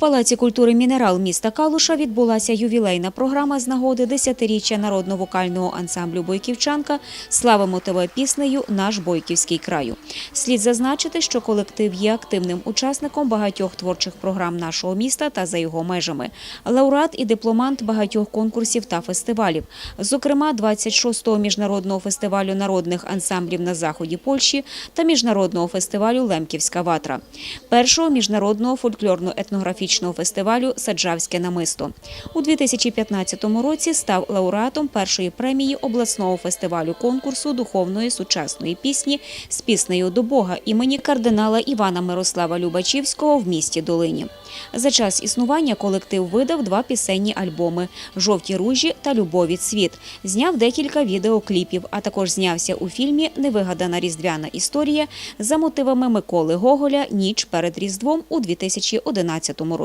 Палаці культури Мінерал міста Калуша відбулася ювілейна програма з нагоди 10-річчя народно-вокального ансамблю Бойківчанка «Славимо тебе піснею Наш Бойківський краю». Слід зазначити, що колектив є активним учасником багатьох творчих програм нашого міста та за його межами. Лауреат і дипломант багатьох конкурсів та фестивалів. Зокрема, 26-го міжнародного фестивалю народних ансамблів на заході Польщі та міжнародного фестивалю Лемківська ватра, першого міжнародного фольклорно-етнографічного фестивалю Саджавське намисто. У 2015 році став лауреатом першої премії обласного фестивалю конкурсу духовної сучасної пісні з піснею до Бога імені кардинала Івана Мирослава Любачівського в місті Долині. За час існування колектив видав два пісенні альбоми Жовті ружі та Любові цвіт. Зняв декілька відеокліпів, а також знявся у фільмі Невигадана різдвяна історія за мотивами Миколи Гоголя Ніч перед Різдвом у 2011 році.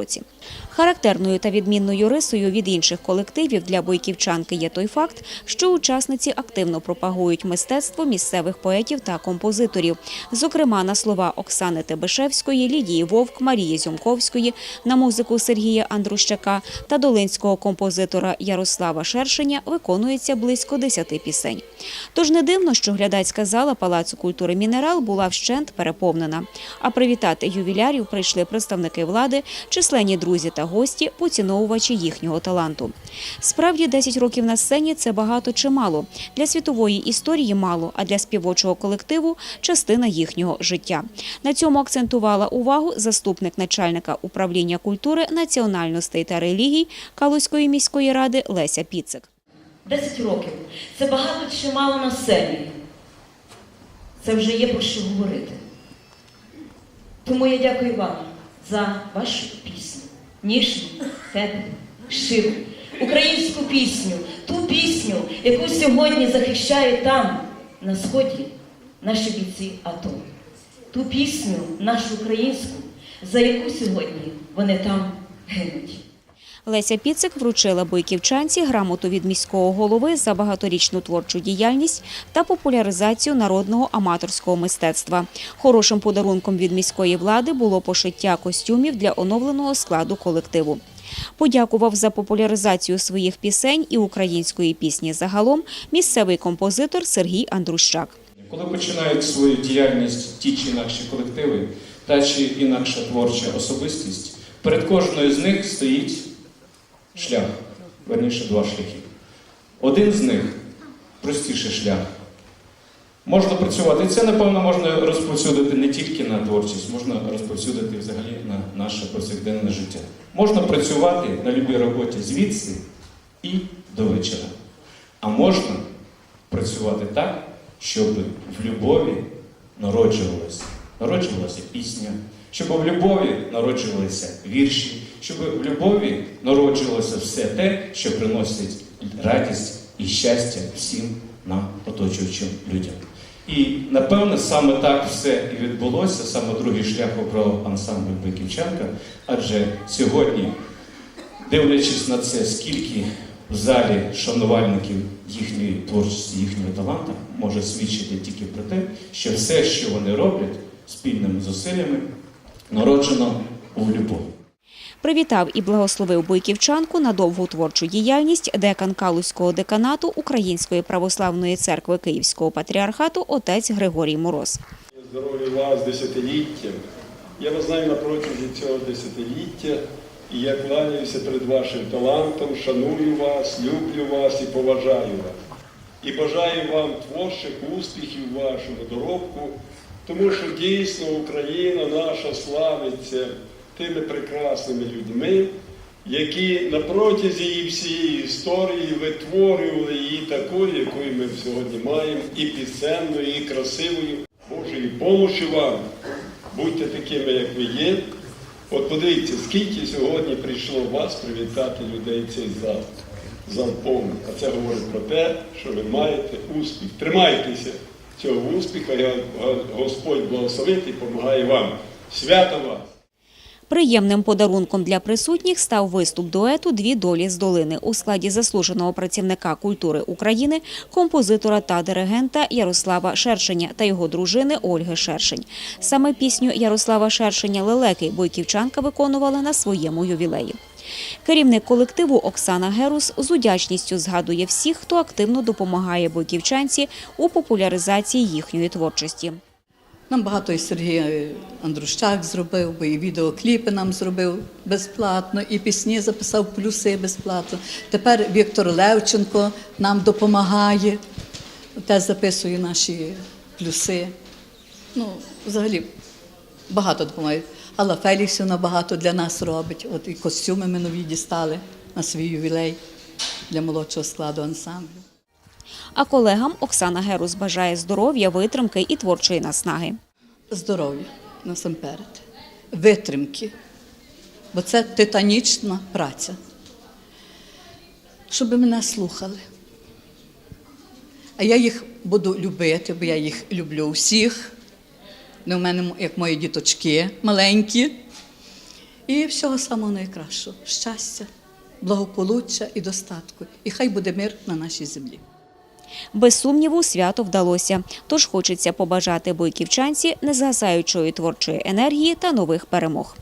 Характерною та відмінною рисою від інших колективів для бойківчанки є той факт, що учасниці активно пропагують мистецтво місцевих поетів та композиторів, зокрема на слова Оксани Тебешевської, Лідії Вовк, Марії Зьомковської, на музику Сергія Андрущака та долинського композитора Ярослава Шершеня виконується близько 10 пісень. Тож не дивно, що глядацька зала Палацу культури Мінерал була вщент переповнена. А привітати ювілярів прийшли представники влади, численні друзі та гості, поціновувачі їхнього таланту. Справді, 10 років на сцені це багато чи мало. Для світової історії мало, а для співочого колективу частина їхнього життя. На цьому акцентувала увагу заступник начальника управління культури, національностей та релігій Калузької міської ради Леся Піцик. 10 років. Це багато чи мало на сцені. Це вже є про що говорити. Тому я дякую вам за вашу пісню. Ніжну, теплу, щиру, українську пісню, ту пісню, яку сьогодні захищають там, на сході, наші бійці АТО. Ту пісню, нашу українську, за яку сьогодні вони там гинуть. Леся Піцик вручила бойківчанці грамоту від міського голови за багаторічну творчу діяльність та популяризацію народного аматорського мистецтва. Хорошим подарунком від міської влади було пошиття костюмів для оновленого складу колективу. Подякував за популяризацію своїх пісень і української пісні загалом місцевий композитор Сергій Андрущак. Коли починають свою діяльність ті чи інакші колективи, та чи інакша творча особистість, перед кожною з них стоїть шлях, верніше два шляхи. Один з них простіший шлях. Можна працювати. І це, напевно, можна розповсюдити не тільки на творчість, можна розповсюдити взагалі на наше повсякденне життя. Можна працювати на любій роботі звідси і до вечора. А можна працювати так, щоб в любові народжувалася, народжувалася пісня, щоб в любові народжувалися вірші, щоб в любові народжувалося все те, що приносить радість і щастя всім нам оточуючим людям. І напевне саме так все і відбулося, саме другий шлях обрав ансамбль Биківчанка, адже сьогодні, дивлячись на це, скільки в залі шанувальників їхньої творчості, їхнього таланту, може свідчити тільки про те, що все, що вони роблять спільними зусиллями, народжено у любові. Привітав і благословив бойківчанку на довгу творчу діяльність декан Калузького деканату Української православної церкви Київського патріархату отець Григорій Мороз. Здоров'я вас десятиліттям. Я вас знаю на протязі цього десятиліття, і я кланяюся перед вашим талантом, шаную вас, люблю вас і поважаю вас. І бажаю вам творчих успіхів в вашому доробку, тому що дійсно Україна наша славиться тими прекрасними людьми, які на протязі її всієї історії витворювали її такою, якою ми сьогодні маємо, і пісенною, і красивою. Божої помощі вам. Будьте такими, як ви є. От подивіться, скільки сьогодні прийшло вас привітати людей цей зал. Зал повний. А це говорить про те, що ви маєте успіх. Тримайтеся цього успіху, і Господь благословить і допомагає вам. Свято вас! Приємним подарунком для присутніх став виступ дуету Дві долі з долини у складі заслуженого працівника культури України, композитора та диригента Ярослава Шершеня та його дружини Ольги Шершень. Саме пісню Ярослава Шершеня Лелеки бойківчанка виконувала на своєму ювілеї. Керівник колективу Оксана Герус з удячністю згадує всіх, хто активно допомагає бойківчанці у популяризації їхньої творчості. Нам багато і Сергій Андрущак зробив, бо і відеокліпи нам зробив безплатно, і пісні записав плюси безплатно. Тепер Віктор Левченко нам допомагає, теж записує наші плюси. Ну, взагалі, багато допомагає. Алла Феліксівна багато для нас робить. От і костюми ми нові дістали на свій ювілей для молодшого складу ансамблю. А колегам Оксана Герус бажає здоров'я, витримки і творчої наснаги. здоров'я насамперед, витримки, бо це титанічна праця. Щоб мене слухали. А я їх буду любити, бо я їх люблю всіх. Не в мене, як мої діточки маленькі. І всього самого найкращого щастя, благополуччя і достатку. І хай буде мир на нашій землі. Без сумніву, свято вдалося. Тож хочеться побажати бойківчанці незгасаючої творчої енергії та нових перемог.